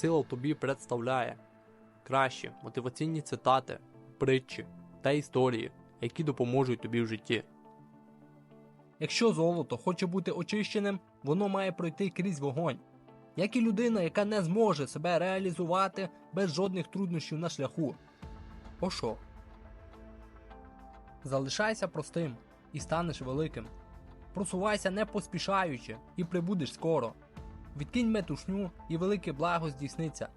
Сила тобі представляє кращі мотиваційні цитати, притчі та історії, які допоможуть тобі в житті. Якщо золото хоче бути очищеним, воно має пройти крізь вогонь. Як і людина, яка не зможе себе реалізувати без жодних труднощів на шляху. Ошо. Залишайся простим і станеш великим. Просувайся не поспішаючи і прибудеш скоро. Відкинь метушню і велике благо здійсниться.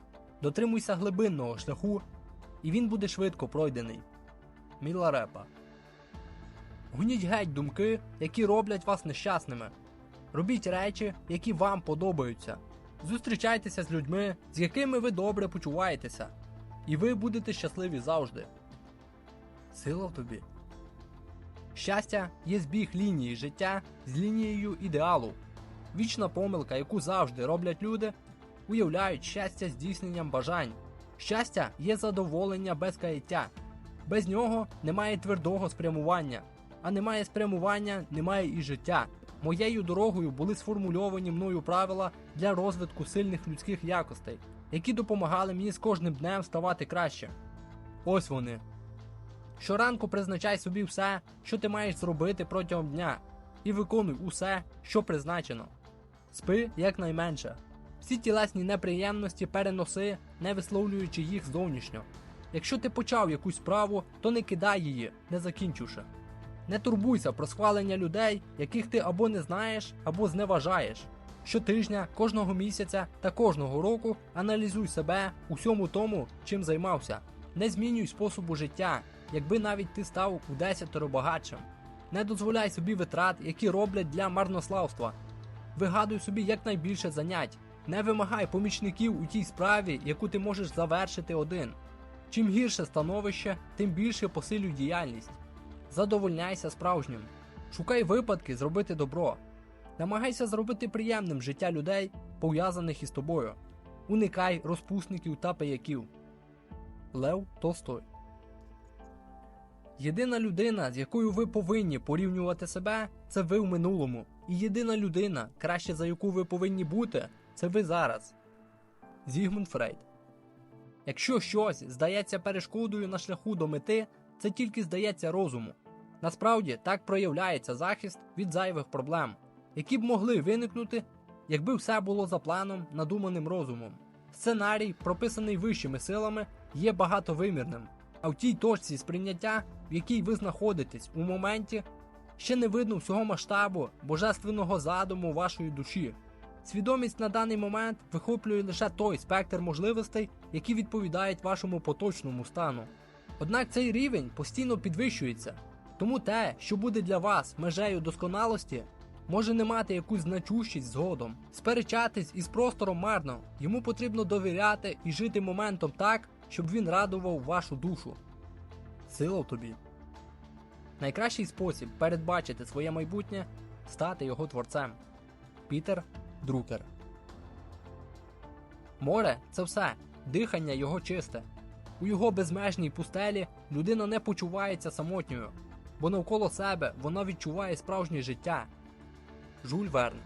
Дотримуйся глибинного шляху, і він буде швидко пройдений. Міларепа. Гоніть геть думки, які роблять вас нещасними. Робіть речі, які вам подобаються. Зустрічайтеся з людьми, з якими ви добре почуваєтеся, і ви будете щасливі завжди. Сила в тобі. Щастя є збіг лінії життя з лінією ідеалу. Вічна помилка, яку завжди роблять люди, уявляють щастя здійсненням бажань. Щастя є задоволення без каяття. Без нього немає твердого спрямування, а немає спрямування, немає і життя. Моєю дорогою були сформульовані мною правила для розвитку сильних людських якостей, які допомагали мені з кожним днем ставати краще. Ось вони. Щоранку призначай собі все, що ти маєш зробити протягом дня, і виконуй усе, що призначено. Спи якнайменше. Всі тілесні неприємності переноси, не висловлюючи їх зовнішньо. Якщо ти почав якусь справу, то не кидай її, не закінчивши. Не турбуйся про схвалення людей, яких ти або не знаєш, або зневажаєш. Щотижня, кожного місяця та кожного року аналізуй себе у всьому тому, чим займався. Не змінюй способу життя, якби навіть ти став у десятеро багатшим. Не дозволяй собі витрат, які роблять для марнославства. Вигадуй собі якнайбільше занять. Не вимагай помічників у тій справі, яку ти можеш завершити один. Чим гірше становище, тим більше посилюй діяльність. Задовольняйся справжнім. Шукай випадки зробити добро. Намагайся зробити приємним життя людей, пов'язаних із тобою. Уникай розпусників та пияків. Лев Толстой Єдина людина, з якою ви повинні порівнювати себе, це ви в минулому. І єдина людина, краще за яку ви повинні бути, це ви зараз. Зігмунд Фрейд. Якщо щось здається перешкодою на шляху до мети, це тільки здається розуму. Насправді так проявляється захист від зайвих проблем, які б могли виникнути, якби все було за планом, надуманим розумом. Сценарій, прописаний вищими силами, є багатовимірним, а в тій точці сприйняття, в якій ви знаходитесь у моменті, ще не видно всього масштабу божественного задуму вашої душі. Свідомість на даний момент вихоплює лише той спектр можливостей, які відповідають вашому поточному стану. Однак цей рівень постійно підвищується, тому те, що буде для вас межею досконалості, може не мати якусь значущість згодом. Сперечатись із простором марно, йому потрібно довіряти і жити моментом так, щоб він радував вашу душу. Сила тобі. Найкращий спосіб передбачити своє майбутнє стати його творцем. Пітер Друкер. Море це все. Дихання його чисте. У його безмежній пустелі людина не почувається самотньою, бо навколо себе вона відчуває справжнє життя. Жуль Верн.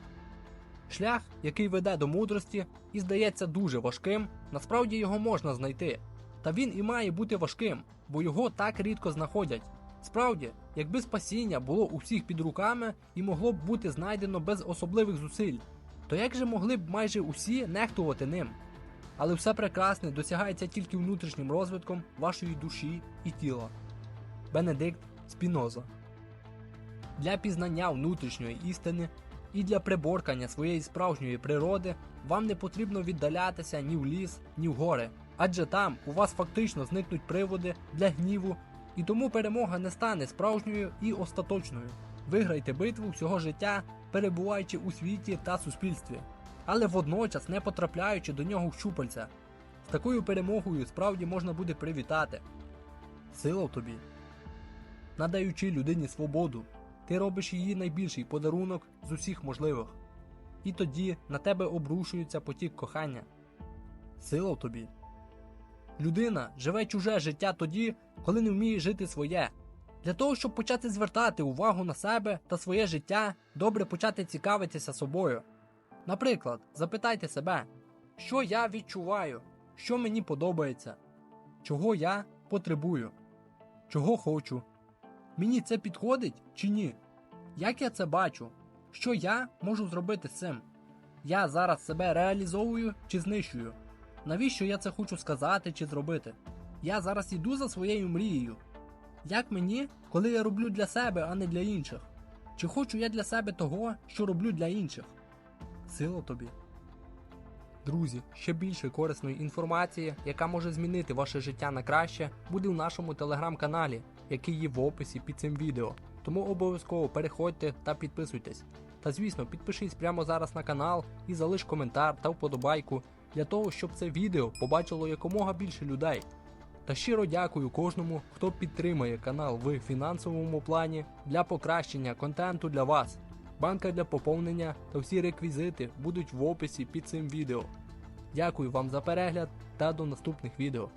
Шлях, який веде до мудрості і здається дуже важким, насправді його можна знайти. Та він і має бути важким, бо його так рідко знаходять. Справді, якби спасіння було у всіх під руками і могло б бути знайдено без особливих зусиль, то як же могли б майже усі нехтувати ним? Але все прекрасне досягається тільки внутрішнім розвитком вашої душі і тіла. Бенедикт Спіноза Для пізнання внутрішньої істини і для приборкання своєї справжньої природи вам не потрібно віддалятися ні в ліс, ні в гори, адже там у вас фактично зникнуть приводи для гніву, і тому перемога не стане справжньою і остаточною. Виграйте битву всього життя, перебуваючи у світі та суспільстві, але водночас не потрапляючи до нього в щупальця. З такою перемогою справді можна буде привітати. Сила в тобі. Надаючи людині свободу, ти робиш її найбільший подарунок з усіх можливих. І тоді на тебе обрушується потік кохання. Сила в тобі. Людина живе чуже життя тоді, коли не вміє жити своє. Для того, щоб почати звертати увагу на себе та своє життя, добре почати цікавитися собою. Наприклад, запитайте себе, що я відчуваю, що мені подобається, чого я потребую, чого хочу. Мені це підходить чи ні? Як я це бачу? Що я можу зробити з цим? Я зараз себе реалізовую чи знищую? Навіщо я це хочу сказати чи зробити? Я зараз іду за своєю мрією. Як мені, коли я роблю для себе, а не для інших? Чи хочу я для себе того, що роблю для інших? Сила тобі. Друзі, ще більше корисної інформації, яка може змінити ваше життя на краще, буде в нашому телеграм-каналі, який є в описі під цим відео. Тому обов'язково переходьте та підписуйтесь. Та звісно, підпишись прямо зараз на канал і залиш коментар та вподобайку для того, щоб це відео побачило якомога більше людей. Та щиро дякую кожному, хто підтримує канал в фінансовому плані для покращення контенту для вас. Банка для поповнення та всі реквізити будуть в описі під цим відео. Дякую вам за перегляд та до наступних відео.